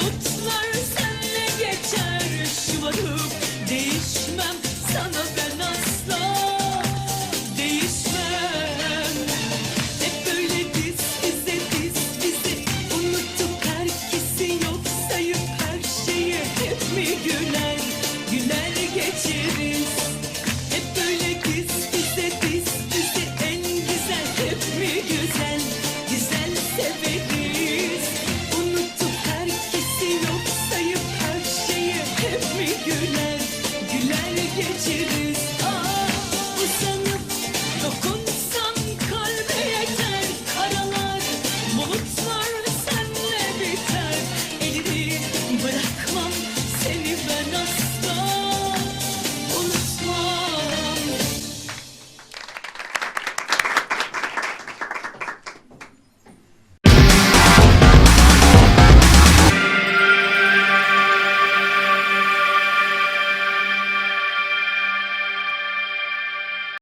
Bulutlar senle geçer şımarıp Değişmem. Sana ben asla Değişmem. Hep böyle diz bize diz bizi Unuttuk herkesi yok sayıp her şeye Hep mi güler? Güler geçeriz. güler, güler geçiriz.